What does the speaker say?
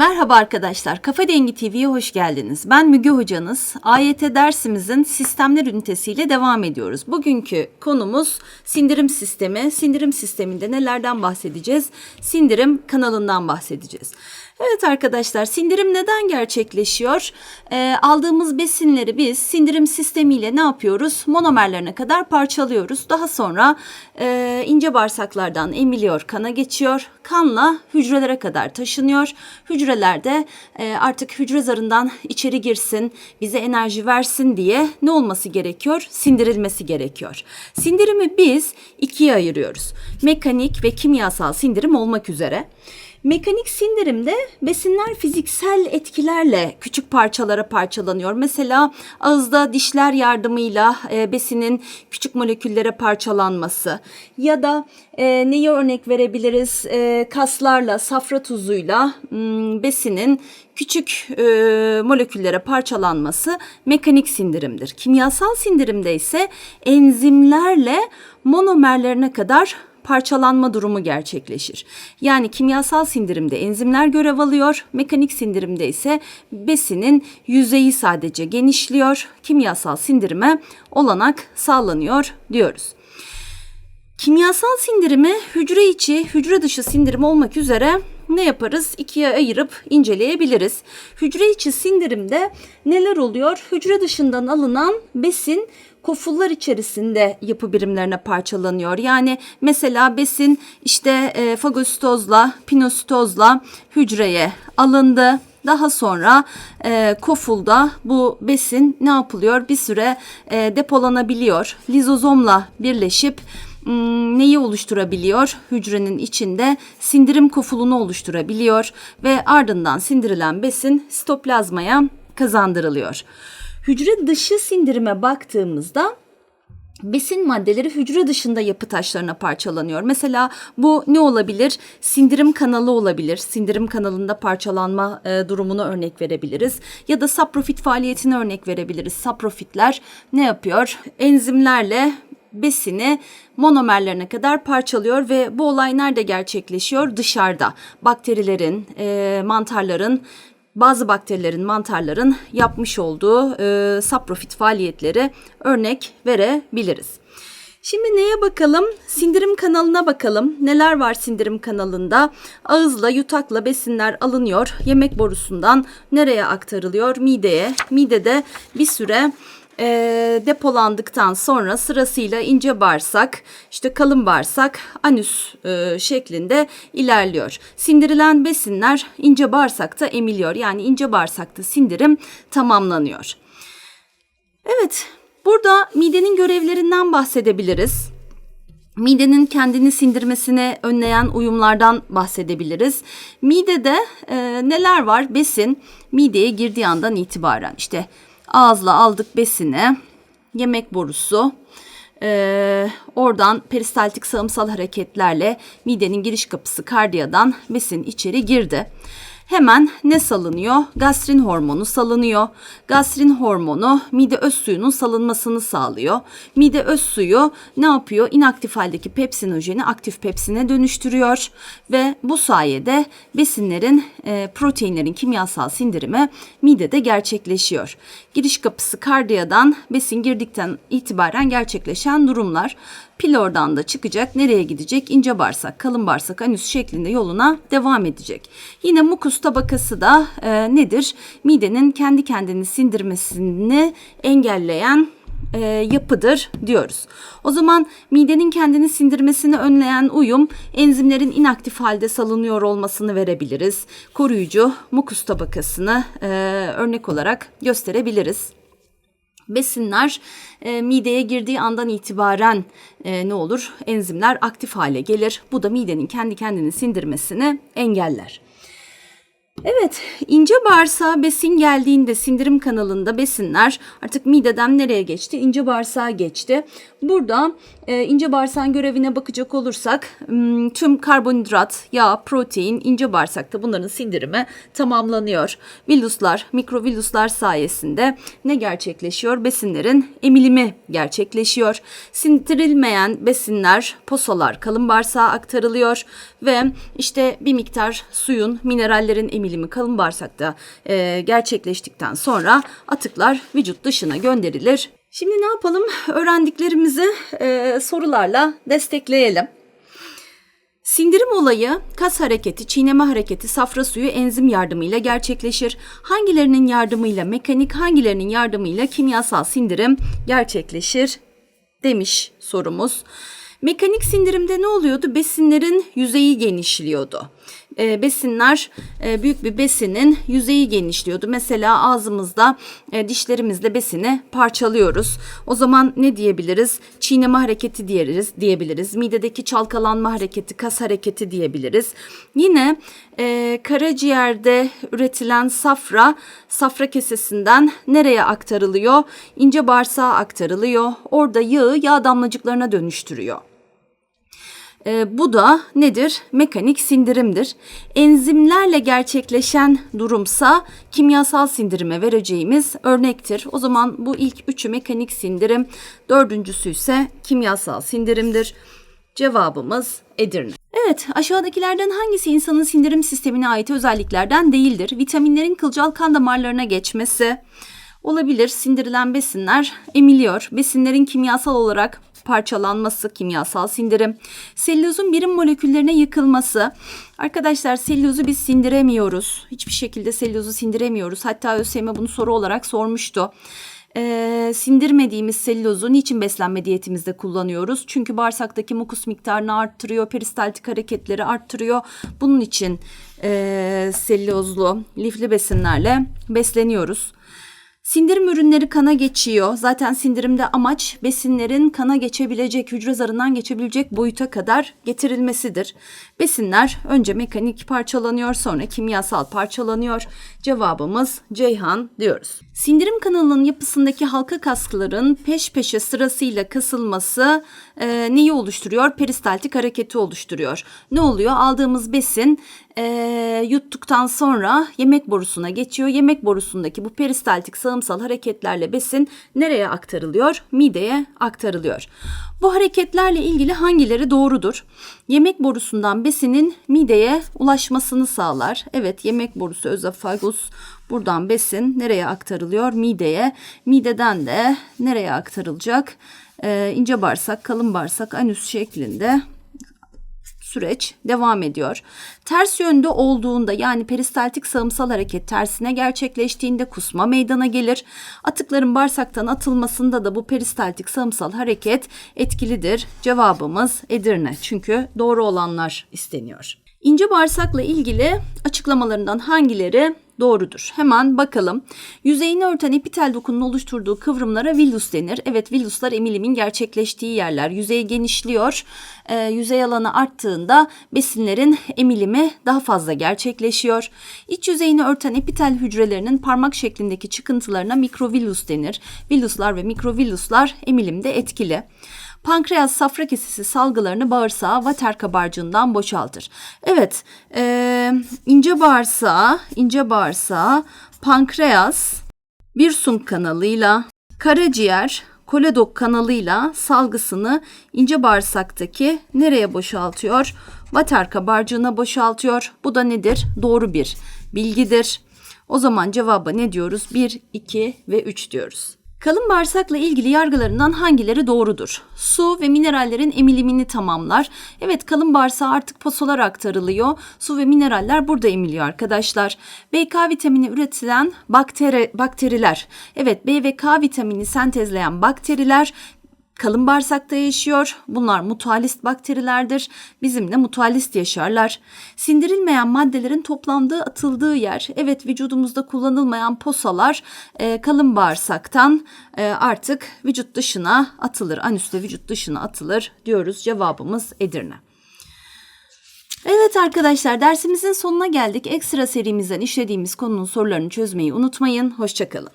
Merhaba arkadaşlar, Kafa Dengi TV'ye hoş geldiniz. Ben Müge Hocanız. AYT dersimizin sistemler ünitesiyle devam ediyoruz. Bugünkü konumuz sindirim sistemi. Sindirim sisteminde nelerden bahsedeceğiz? Sindirim kanalından bahsedeceğiz. Evet arkadaşlar, sindirim neden gerçekleşiyor? Ee, aldığımız besinleri biz sindirim sistemiyle ne yapıyoruz? Monomerlerine kadar parçalıyoruz. Daha sonra e, ince bağırsaklardan emiliyor, kana geçiyor. Kanla hücrelere kadar taşınıyor. Hücrelerde e, artık hücre zarından içeri girsin, bize enerji versin diye ne olması gerekiyor? Sindirilmesi gerekiyor. Sindirimi biz ikiye ayırıyoruz. Mekanik ve kimyasal sindirim olmak üzere. Mekanik sindirimde besinler fiziksel etkilerle küçük parçalara parçalanıyor. Mesela ağızda dişler yardımıyla e, besinin küçük moleküllere parçalanması ya da e, neyi örnek verebiliriz? E, kaslarla, safra tuzuyla m, besinin küçük e, moleküllere parçalanması mekanik sindirimdir. Kimyasal sindirimde ise enzimlerle monomerlerine kadar parçalanma durumu gerçekleşir. Yani kimyasal sindirimde enzimler görev alıyor, mekanik sindirimde ise besinin yüzeyi sadece genişliyor, kimyasal sindirime olanak sağlanıyor diyoruz. Kimyasal sindirimi hücre içi, hücre dışı sindirim olmak üzere ne yaparız? İkiye ayırıp inceleyebiliriz. Hücre içi sindirimde neler oluyor? Hücre dışından alınan besin kofullar içerisinde yapı birimlerine parçalanıyor. Yani mesela besin işte e, fagositozla, pinositozla hücreye alındı. Daha sonra e, kofulda bu besin ne yapılıyor? Bir süre e, depolanabiliyor. Lizozomla birleşip hmm, neyi oluşturabiliyor? Hücrenin içinde sindirim kofulunu oluşturabiliyor ve ardından sindirilen besin sitoplazmaya kazandırılıyor. Hücre dışı sindirime baktığımızda besin maddeleri hücre dışında yapı taşlarına parçalanıyor. Mesela bu ne olabilir? Sindirim kanalı olabilir. Sindirim kanalında parçalanma e, durumunu örnek verebiliriz. Ya da saprofit faaliyetini örnek verebiliriz. Saprofitler ne yapıyor? Enzimlerle besini monomerlerine kadar parçalıyor ve bu olay nerede gerçekleşiyor? Dışarıda. Bakterilerin, e, mantarların bazı bakterilerin, mantarların yapmış olduğu e, saprofit faaliyetleri örnek verebiliriz. Şimdi neye bakalım? Sindirim kanalına bakalım. Neler var sindirim kanalında? Ağızla, yutakla besinler alınıyor. Yemek borusundan nereye aktarılıyor? Mideye. Midede bir süre e, depolandıktan sonra sırasıyla ince bağırsak, işte kalın bağırsak, anüs e, şeklinde ilerliyor. Sindirilen besinler ince bağırsakta emiliyor. Yani ince bağırsakta sindirim tamamlanıyor. Evet, burada midenin görevlerinden bahsedebiliriz. Midenin kendini sindirmesine önleyen uyumlardan bahsedebiliriz. Midede e, neler var? Besin mideye girdiği andan itibaren işte ağızla aldık besini, yemek borusu, ee, oradan peristaltik sağımsal hareketlerle midenin giriş kapısı kardiyadan besin içeri girdi. Hemen ne salınıyor? Gastrin hormonu salınıyor. Gastrin hormonu mide öz suyunun salınmasını sağlıyor. Mide öz suyu ne yapıyor? İnaktif haldeki pepsinojeni aktif pepsine dönüştürüyor ve bu sayede besinlerin, e, proteinlerin kimyasal sindirimi midede gerçekleşiyor. Giriş kapısı kardiyadan besin girdikten itibaren gerçekleşen durumlar. Pil oradan da çıkacak. Nereye gidecek? İnce bağırsak, kalın bağırsak, anüs şeklinde yoluna devam edecek. Yine mukus tabakası da e, nedir? Midenin kendi kendini sindirmesini engelleyen e, yapıdır diyoruz. O zaman midenin kendini sindirmesini önleyen uyum enzimlerin inaktif halde salınıyor olmasını verebiliriz. Koruyucu mukus tabakasını e, örnek olarak gösterebiliriz besinler e, mideye girdiği andan itibaren e, ne olur? Enzimler aktif hale gelir. Bu da midenin kendi kendini sindirmesini engeller. Evet, ince bağırsağa besin geldiğinde sindirim kanalında besinler artık mideden nereye geçti? İnce bağırsağa geçti. Burada e, ince bağırsağın görevine bakacak olursak tüm karbonhidrat, yağ, protein ince bağırsakta bunların sindirimi tamamlanıyor. Villuslar, mikrovilluslar sayesinde ne gerçekleşiyor? Besinlerin emilimi gerçekleşiyor. Sindirilmeyen besinler, posalar kalın bağırsağa aktarılıyor ve işte bir miktar suyun, minerallerin emilimi kalın bağırsakta e, gerçekleştikten sonra atıklar vücut dışına gönderilir. Şimdi ne yapalım? Öğrendiklerimizi e, sorularla destekleyelim. Sindirim olayı kas hareketi, çiğneme hareketi, safra suyu enzim yardımıyla gerçekleşir. Hangilerinin yardımıyla mekanik, hangilerinin yardımıyla kimyasal sindirim gerçekleşir demiş sorumuz. Mekanik sindirimde ne oluyordu? Besinlerin yüzeyi genişliyordu. E, besinler e, büyük bir besinin yüzeyi genişliyordu. Mesela ağzımızda e, dişlerimizle besini parçalıyoruz. O zaman ne diyebiliriz? Çiğneme hareketi diyebiliriz, diyebiliriz. Midedeki çalkalanma hareketi, kas hareketi diyebiliriz. Yine e, karaciğerde üretilen safra, safra kesesinden nereye aktarılıyor? İnce bağırsağa aktarılıyor. Orada yağı yağ damlacıklarına dönüştürüyor. E, bu da nedir? Mekanik sindirimdir. Enzimlerle gerçekleşen durumsa kimyasal sindirime vereceğimiz örnektir. O zaman bu ilk üçü mekanik sindirim, dördüncüsü ise kimyasal sindirimdir. Cevabımız Edirne. Evet, aşağıdakilerden hangisi insanın sindirim sistemine ait özelliklerden değildir? Vitaminlerin kılcal kan damarlarına geçmesi olabilir. Sindirilen besinler emiliyor. Besinlerin kimyasal olarak parçalanması, kimyasal sindirim. Selülozun birim moleküllerine yıkılması. Arkadaşlar selülozu biz sindiremiyoruz. Hiçbir şekilde selülozu sindiremiyoruz. Hatta ÖSYM bunu soru olarak sormuştu. Ee, sindirmediğimiz selülozu niçin beslenme diyetimizde kullanıyoruz? Çünkü bağırsaktaki mukus miktarını arttırıyor, peristaltik hareketleri arttırıyor. Bunun için e, selülozlu, lifli besinlerle besleniyoruz. Sindirim ürünleri kana geçiyor. Zaten sindirimde amaç besinlerin kana geçebilecek, hücre zarından geçebilecek boyuta kadar getirilmesidir. Besinler önce mekanik parçalanıyor, sonra kimyasal parçalanıyor. Cevabımız Ceyhan diyoruz. Sindirim kanalının yapısındaki halka kaskların peş peşe sırasıyla kasılması e, neyi oluşturuyor? Peristaltik hareketi oluşturuyor. Ne oluyor? Aldığımız besin e, yuttuktan sonra yemek borusuna geçiyor. Yemek borusundaki bu peristaltik sağımsal hareketlerle besin nereye aktarılıyor? Mideye aktarılıyor. Bu hareketlerle ilgili hangileri doğrudur? Yemek borusundan besinin mideye ulaşmasını sağlar. Evet yemek borusu özofagus buradan besin nereye aktarılıyor? Mideye. Mideden de nereye aktarılacak? Ee, ince bağırsak, kalın bağırsak, anüs şeklinde süreç devam ediyor. Ters yönde olduğunda yani peristaltik sağımsal hareket tersine gerçekleştiğinde kusma meydana gelir. Atıkların bağırsaktan atılmasında da bu peristaltik sağımsal hareket etkilidir. Cevabımız Edirne çünkü doğru olanlar isteniyor. İnce bağırsakla ilgili açıklamalarından hangileri doğrudur? Hemen bakalım. Yüzeyini örten epitel dokunun oluşturduğu kıvrımlara villus denir. Evet villuslar emilimin gerçekleştiği yerler. Yüzey genişliyor. E, yüzey alanı arttığında besinlerin emilimi daha fazla gerçekleşiyor. İç yüzeyini örten epitel hücrelerinin parmak şeklindeki çıkıntılarına mikrovillus denir. Villuslar ve mikrovilluslar emilimde etkili. Pankreas safra kesesi salgılarını bağırsağa vater kabarcığından boşaltır. Evet, e, ince bağırsağı, ince bağırsağı, pankreas, Wirsung kanalıyla, karaciğer, koledok kanalıyla salgısını ince bağırsaktaki nereye boşaltıyor? Vater kabarcığına boşaltıyor. Bu da nedir? Doğru bir bilgidir. O zaman cevaba ne diyoruz? 1, 2 ve 3 diyoruz. Kalın bağırsakla ilgili yargılarından hangileri doğrudur? Su ve minerallerin emilimini tamamlar. Evet kalın bağırsağa artık posolar aktarılıyor. Su ve mineraller burada emiliyor arkadaşlar. B K vitamini üretilen bakteri, bakteriler. Evet B ve K vitamini sentezleyen bakteriler kalın bağırsakta yaşıyor. Bunlar mutualist bakterilerdir. Bizimle mutualist yaşarlar. Sindirilmeyen maddelerin toplandığı atıldığı yer. Evet vücudumuzda kullanılmayan posalar e, kalın bağırsaktan e, artık vücut dışına atılır. Anüste vücut dışına atılır diyoruz. Cevabımız Edirne. Evet arkadaşlar dersimizin sonuna geldik. Ekstra serimizden işlediğimiz konunun sorularını çözmeyi unutmayın. Hoşçakalın.